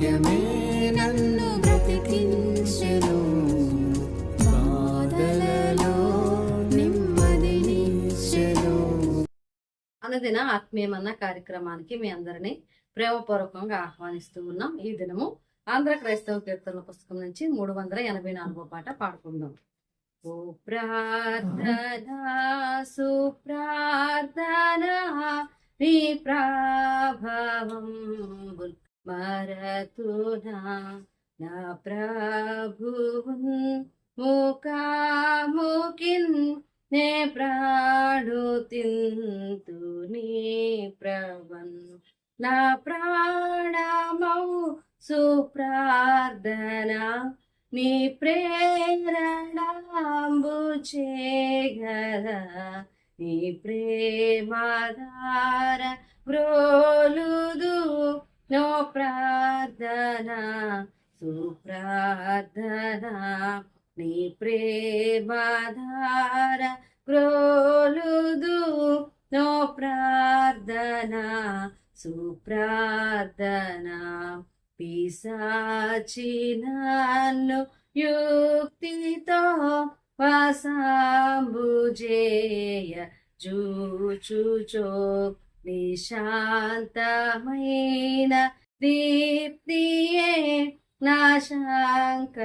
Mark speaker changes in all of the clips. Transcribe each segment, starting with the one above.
Speaker 1: వాక్యమే నన్ను బ్రతికించెను. బాధలలో నెమ్మదినిచ్చెను
Speaker 2: అనుదిన ఆత్మీయమన్న కార్యక్రమానికి మీ అందరినీ ప్రేమపూర్వకంగా ఆహ్వానిస్తూ ఉన్నాం. ఈ దినము ఆంధ్ర క్రైస్తవ కీర్తనల పుస్తకం నుంచి మూడు వందల ఎనభై నాలుగో పాట పాడుకుందాం. ఓ ప్రార్థన సుప్రార్థన నీ ప్రాభవం మరతునా నా ప్రభువున్ ముఖాముఖిన్ నే ప్రాణు తింతు నీ ప్రవన్. నా ప్రాణమౌ సుప్రార్థన నీ ప్రేరణాంబు చేగల నీ ప్రేమాధార బ్రోలుదు ప్రార్థనా సుప్రార్థనా. నీ ప్రేమధార క్రోలుదు నో ప్రార్థన సుప్రార్థనా. పిశాచి నన్ను యుక్తితో వసాంబుజేయ చూచుచో నిశాంతమైన దీప్తియే నా శంకలిల్ల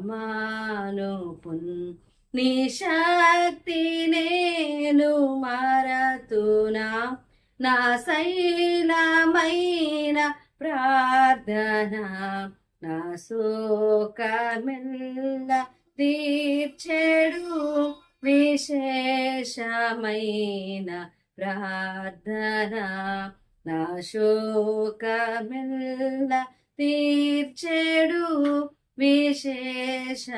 Speaker 2: మానుపున్ నీ శక్తి నేను మరతునా నా శైలమైన ప్రార్థన నా శోకమిల్ల తీర్చెడు విశేషమైన ప్రార్థన నా శోకమిల్ల తీర్చెడు విశేషమైన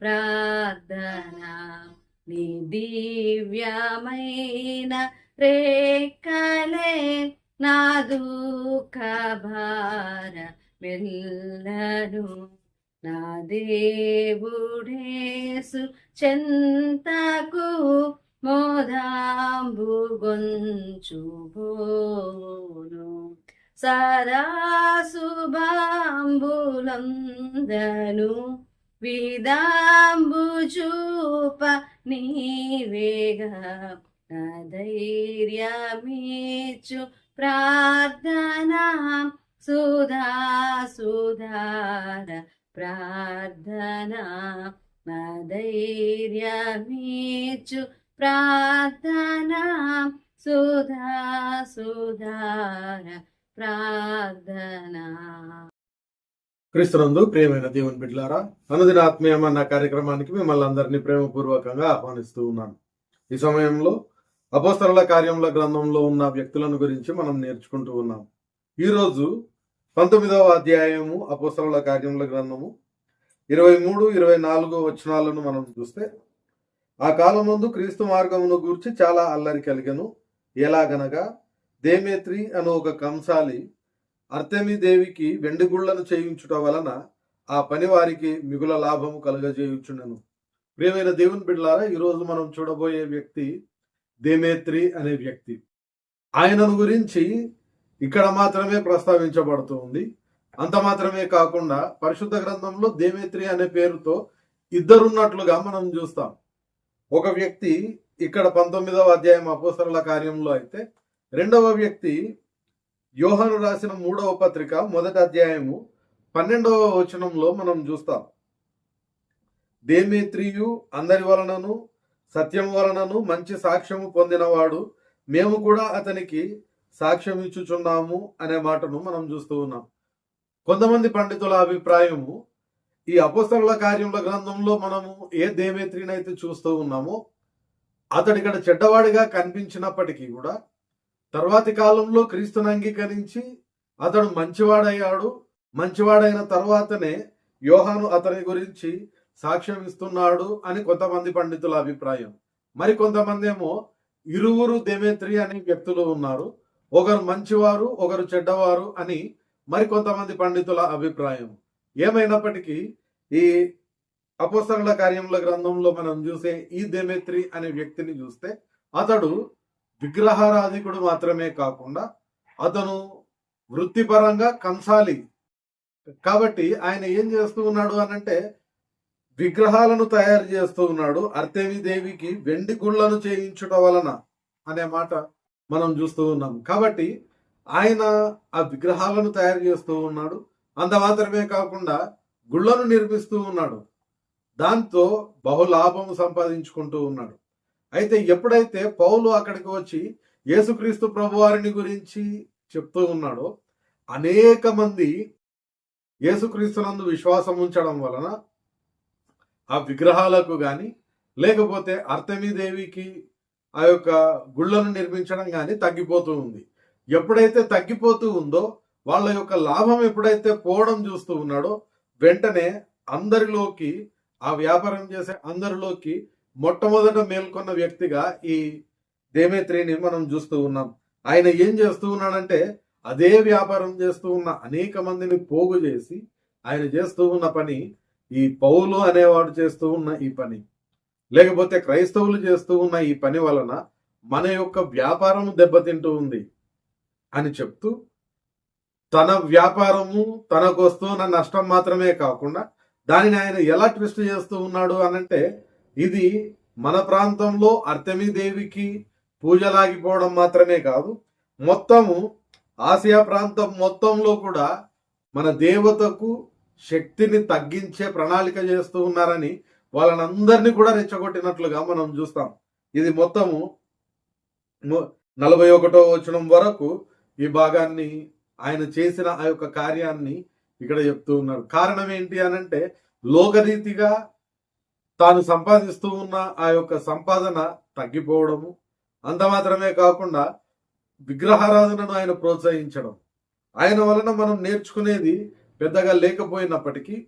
Speaker 2: ప్రార్థన. నీ దివ్యమైన రేఖలే నా దుఃఖ భార వెళ్ళను నా దేవుడేసు చెంతకు మోదాంబు సరాశుభాంబులందను బోను సదా శుభాంబులందను విదాంబు నీవేగా. నా ధైర్యమీచు ప్రార్థన సుధా సుధార ప్రార్థనా. నా ధైర్యమీచు ప్రార్థనా సుధా సుధార ప్రార్థనా.
Speaker 3: క్రీస్తునందు ప్రియమైన దేవుని బిడ్లారా అనుదిన ఆత్మీయం అన్న కార్యక్రమానికి మిమ్మల్ని అందరినీ ప్రేమపూర్వకంగా ఆహ్వానిస్తూ ఉన్నాను. ఈ సమయంలో అపోస్తరుల కార్యముల గ్రంథంలో ఉన్న వ్యక్తులను గురించి మనం నేర్చుకుంటూ ఉన్నాం. ఈరోజు పంతొమ్మిదవ అధ్యాయము అపోస్తరుల కార్యముల గ్రంథము ఇరవై మూడు ఇరవై నాలుగు వచనాలను మనం చూస్తే ఆ కాలం ముందు క్రీస్తు మార్గమును గూర్చి చాలా అల్లరి కలిగను. ఎలాగనగా దేమేత్రి అను ఒక కంసాలి అర్తెమి దేవికి వెండి గుళ్ళను చేయించుట వలన ఆ పని వారికి మిగుల లాభము కలుగజేయుచుండెను. ప్రియమైన దేవుని బిడ్డలారా ఈరోజు మనం చూడబోయే వ్యక్తి దేమేత్రి అనే వ్యక్తి. ఆయనను గురించి ఇక్కడ మాత్రమే ప్రస్తావించబడుతూ ఉంది. అంత మాత్రమే కాకుండా పరిశుద్ధ గ్రంథంలో దేమేత్రి అనే పేరుతో ఇద్దరున్నట్లుగా మనం చూస్తాం. ఒక వ్యక్తి ఇక్కడ పంతొమ్మిదవ అధ్యాయం అపోసరుల కార్యంలో అయితే రెండవ వ్యక్తి యోహను రాసిన మూడవ పత్రిక మొదటి అధ్యాయము పన్నెండవ వచనంలో మనం చూస్తాం. దేమేత్రియు అందరి వలనను సత్యం వలనను మంచి సాక్ష్యము పొందినవాడు మేము కూడా అతనికి సాక్ష్యం ఇచ్చుచున్నాము అనే మాటను మనం చూస్తూ ఉన్నాం. కొంతమంది పండితుల అభిప్రాయము ఈ అపస్తరుల కార్యముల గ్రంథంలో మనము ఏ దేవేత్రినైతే అయితే చూస్తూ ఉన్నామో అతడు ఇక్కడ చెడ్డవాడిగా కనిపించినప్పటికీ కూడా తర్వాతి కాలంలో క్రీస్తుని అంగీకరించి అతడు మంచివాడయ్యాడు. మంచివాడైన తర్వాతనే యోహాను అతని గురించి సాక్ష్యం ఇస్తున్నాడు అని కొంతమంది పండితుల అభిప్రాయం. మరి కొంతమంది ఏమో ఇరువురు దేమేత్రి అనే వ్యక్తులు ఉన్నారు. ఒకరు మంచివారు ఒకరు చెడ్డవారు అని మరి కొంతమంది పండితుల అభిప్రాయం. ఏమైనప్పటికీ ఈ అపోస్తరుల కార్యముల గ్రంథంలో మనం చూసే ఈ దేమేత్రి అనే వ్యక్తిని చూస్తే అతడు విగ్రహారాధికుడు మాత్రమే కాకుండా అతను వృత్తిపరంగా కంసాలి. కాబట్టి ఆయన ఏం చేస్తూ ఉన్నాడు అనంటే విగ్రహాలను తయారు చేస్తూ ఉన్నాడు. అర్తేమి దేవికి వెండి గుళ్ళను చేయించుట వలన అనే మాట మనం చూస్తూ ఉన్నాం. కాబట్టి ఆయన ఆ విగ్రహాలను తయారు చేస్తూ ఉన్నాడు. అంత మాత్రమే కాకుండా గుళ్ళను నిర్మిస్తూ ఉన్నాడు. దాంతో బహులాభం సంపాదించుకుంటూ ఉన్నాడు. అయితే ఎప్పుడైతే పౌలు అక్కడికి వచ్చి యేసుక్రీస్తు ప్రభువారిని గురించి చెప్తూ ఉన్నాడో అనేక మంది యేసుక్రీస్తునందు విశ్వాసం ఉంచడం వలన ఆ విగ్రహాలకు కానీ లేకపోతే అర్తమీదేవికి ఆ యొక్క గుళ్ళను నిర్మించడం కానీ తగ్గిపోతూ ఉంది. ఎప్పుడైతే తగ్గిపోతూ ఉందో వాళ్ళ యొక్క లాభం ఎప్పుడైతే పోవడం చూస్తూ ఉన్నాడో వెంటనే అందరిలోకి ఆ వ్యాపారం చేసే అందరిలోకి మొట్టమొదట మేల్కొన్న వ్యక్తిగా ఈ దేమేత్రిని మనం చూస్తూ ఉన్నాం. ఆయన ఏం చేస్తూ ఉన్నాడంటే అదే వ్యాపారం చేస్తూ ఉన్న అనేక మందిని పోగు చేసి ఆయన చేస్తూ ఉన్న పని ఈ పౌలు అనేవాడు చేస్తూ ఉన్న ఈ పని. లేకపోతే క్రైస్తవులు చేస్తూ ఉన్న ఈ పని వలన మన యొక్క వ్యాపారం దెబ్బతింటూ ఉంది అని చెప్తూ తన వ్యాపారము తనకు వస్తున్న నష్టం మాత్రమే కాకుండా దానిని ఆయన ఎలా ట్విస్ట్ చేస్తూ ఉన్నాడు అనంటే ఇది మన ప్రాంతంలో దేవికి పూజలాగిపోవడం మాత్రమే కాదు మొత్తము ఆసియా ప్రాంతం మొత్తంలో కూడా మన దేవతకు శక్తిని తగ్గించే ప్రణాళిక చేస్తూ ఉన్నారని వాళ్ళనందరినీ కూడా రెచ్చగొట్టినట్లుగా మనం చూస్తాం. ఇది మొత్తము నలభై ఒకటో వచనం వరకు ఈ భాగాన్ని ఆయన చేసిన ఆ యొక్క కార్యాన్ని ఇక్కడ చెప్తూ ఉన్నారు. కారణం ఏంటి అనంటే లోకరీతిగా తాను సంపాదిస్తూ ఉన్న ఆ యొక్క సంపాదన తగ్గిపోవడము. అంత మాత్రమే కాకుండా విగ్రహారాధనను ఆయన ప్రోత్సహించడం. ఆయన వలన మనం నేర్చుకునేది పెద్దగా లేకపోయినప్పటికీ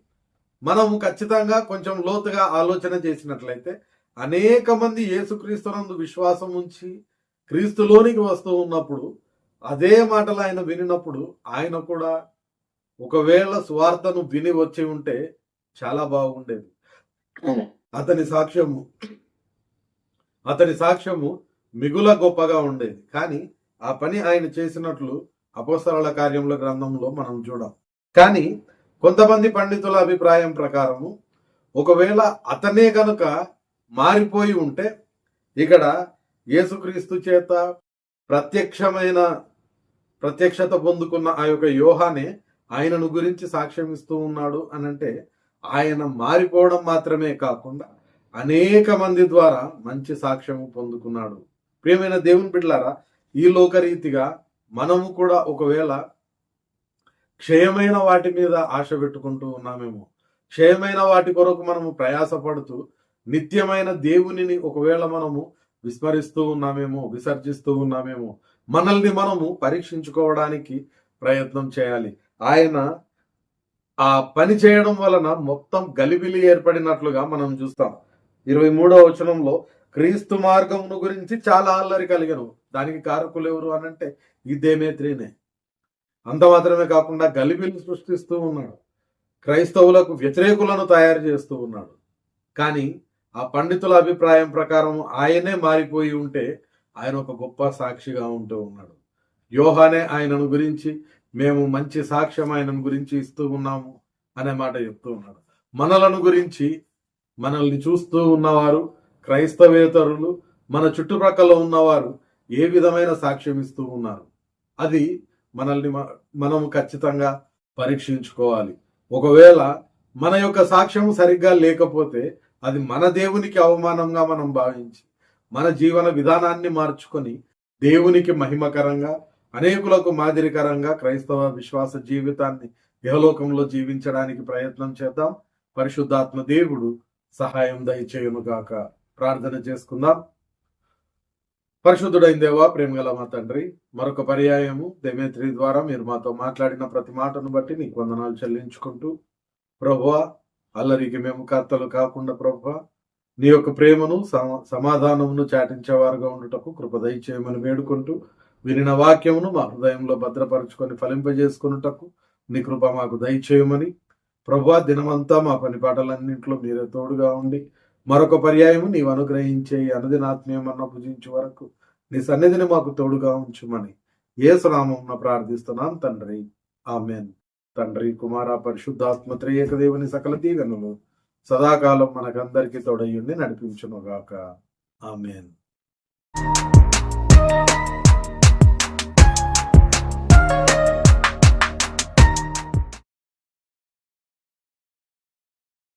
Speaker 3: మనము ఖచ్చితంగా కొంచెం లోతుగా ఆలోచన చేసినట్లయితే అనేక మంది యేసుక్రీస్తునందు విశ్వాసం ఉంచి క్రీస్తులోనికి వస్తూ ఉన్నప్పుడు అదే మాటలు ఆయన వినినప్పుడు ఆయన కూడా ఒకవేళ స్వార్థను విని వచ్చి ఉంటే చాలా బాగుండేది. అతని సాక్ష్యము అతని సాక్ష్యము మిగుల గొప్పగా ఉండేది. కానీ ఆ పని ఆయన చేసినట్లు అపోస్తల కార్యముల గ్రంథంలో మనం చూడం. కానీ కొంతమంది పండితుల అభిప్రాయం ప్రకారము ఒకవేళ అతనే గనుక మారిపోయి ఉంటే ఇక్కడ యేసుక్రీస్తు చేత ప్రత్యక్షమైన ప్రత్యక్షత పొందుకున్న ఆ యొక్క యోహానే ఆయనను గురించి సాక్ష్యం ఇస్తూ ఉన్నాడు అని అంటే ఆయన మారిపోవడం మాత్రమే కాకుండా అనేక మంది ద్వారా మంచి సాక్ష్యము పొందుకున్నాడు. ప్రియమైన దేవుని బిడ్లారా ఈ లోకరీతిగా మనము కూడా ఒకవేళ క్షయమైన వాటి మీద ఆశ పెట్టుకుంటూ ఉన్నామేమో క్షయమైన వాటి కొరకు మనము ప్రయాసపడుతూ నిత్యమైన దేవునిని ఒకవేళ మనము విస్మరిస్తూ ఉన్నామేమో విసర్జిస్తూ ఉన్నామేమో మనల్ని మనము పరీక్షించుకోవడానికి ప్రయత్నం చేయాలి. ఆయన ఆ పని చేయడం వలన మొత్తం గలిబిలి ఏర్పడినట్లుగా మనం చూస్తాం. ఇరవై మూడవ వచనంలో క్రీస్తు మార్గమును గురించి చాలా అల్లరి కలిగను. దానికి కారకులు ఎవరు అనంటే ఈ దేమేత్రినే. అంత మాత్రమే కాకుండా గలిబిలి సృష్టిస్తూ ఉన్నాడు. క్రైస్తవులకు వ్యతిరేకులను తయారు చేస్తూ ఉన్నాడు. కానీ ఆ పండితుల అభిప్రాయం ప్రకారం ఆయనే మారిపోయి ఉంటే ఆయన ఒక గొప్ప సాక్షిగా ఉంటూ ఉన్నాడు. యోహానే ఆయనను గురించి మేము మంచి సాక్ష్యం ఆయనను గురించి ఇస్తూ ఉన్నాము అనే మాట చెప్తూ ఉన్నాడు. మనలను గురించి మనల్ని చూస్తూ ఉన్నవారు క్రైస్తవేతరులు మన చుట్టుప్రక్కల ఉన్నవారు ఏ విధమైన సాక్ష్యం ఇస్తూ ఉన్నారు? అది మనల్ని మనము ఖచ్చితంగా పరీక్షించుకోవాలి. ఒకవేళ మన యొక్క సాక్ష్యం సరిగ్గా లేకపోతే అది మన దేవునికి అవమానంగా మనం భావించి మన జీవన విధానాన్ని మార్చుకొని దేవునికి మహిమకరంగా అనేకులకు మాదిరికరంగా క్రైస్తవ విశ్వాస జీవితాన్ని ఇహలోకంలో జీవించడానికి ప్రయత్నం చేద్దాం. పరిశుద్ధాత్మ దేవుడు సహాయం దయచేయునుగాక. ప్రార్థన చేసుకుందాం. పరిశుద్ధుడైన దేవా ప్రేమగల మా తండ్రి మరొక పర్యాయము దెమేత్రి ద్వారా మీరు మాతో మాట్లాడిన ప్రతి మాటను బట్టి నీకు వందనాలు చెల్లించుకుంటూ ప్రభువ అల్లరికి మేము కర్తలు కాకుండా ప్రభువా నీ యొక్క ప్రేమను సమ- సమాధానమును చాటించేవారుగా ఉండుటకు కృప దయచేయమని వేడుకుంటూ వినిన వాక్యమును మా హృదయంలో భద్రపరుచుకొని ఫలింపజేసుకున్నటకు నీ కృప మాకు దయచేయమని ప్రభా దినమంతా మా పని పాటలన్నింటిలో మీరే తోడుగా ఉండి మరొక పర్యాయము నీవు అనుగ్రహించే ఈ అనుదినాత్మీయమన్న భుజించే వరకు నీ సన్నిధిని మాకు తోడుగా ఉంచుమని స్నామం ప్రార్థిస్తున్నాం తండ్రి. ఆమెన్. తండ్రి కుమార పరిశుద్ధాత్మ త్రేయక దేవుని సకల దీవెనలు సదాకాలం మనకందరికీ తోడయ్యుండి నడిపించునుగాక. ఆమెన్.